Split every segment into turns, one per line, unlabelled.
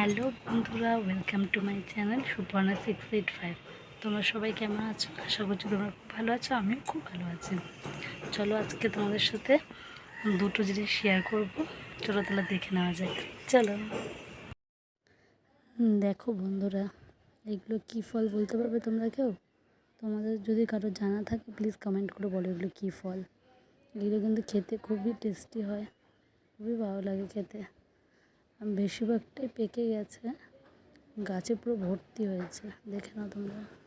Hello বন্ধুরা welcome to my channel Suparna six eight five তোমরা সবাই কেমন আছো? আশা করছি তোমরা খুব ভালো আছো, আমিও খুব ভালো আছি। চলো আজকে তোমাদের সাথে দুটো জিনিস শেয়ার করব। চলো তাহলে দেখে নেওয়া যাক। চলো। দেখো বন্ধুরা, এগুলো কী ফল বলতে পারবে তোমরা কেউ? তোমাদের যদি কারও জানা থাকে প্লিজ কমেন্ট করে বলো এগুলো কী ফল। এগুলো কিন্তু খেতে খুবই টেস্টি হয়, খুবই ভালো লাগে খেতে। বেশিরভাগটাই পেকে গেছে। গাছে পুরো ভর্তি হয়েছে। দেখে না তোমরা।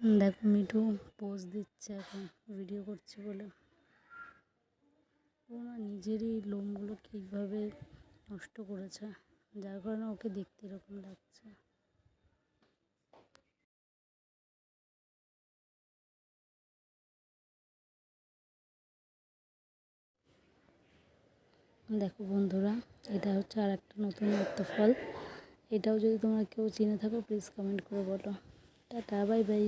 দেখো মিঠু পোজ দিচ্ছে এখন ভিডিও করছে বলে। ও না নিজেরই লোমগুলো কীভাবে নষ্ট করেছে, যার কারণে ওকে দেখতে এরকম লাগছে। দেখো বন্ধুরা, এটা হচ্ছে আর একটা নতুন ফল এটাও যদি তোমরা কেউ চিনে থাকো প্লিজ কমেন্ট করে বলো। Tata bye bye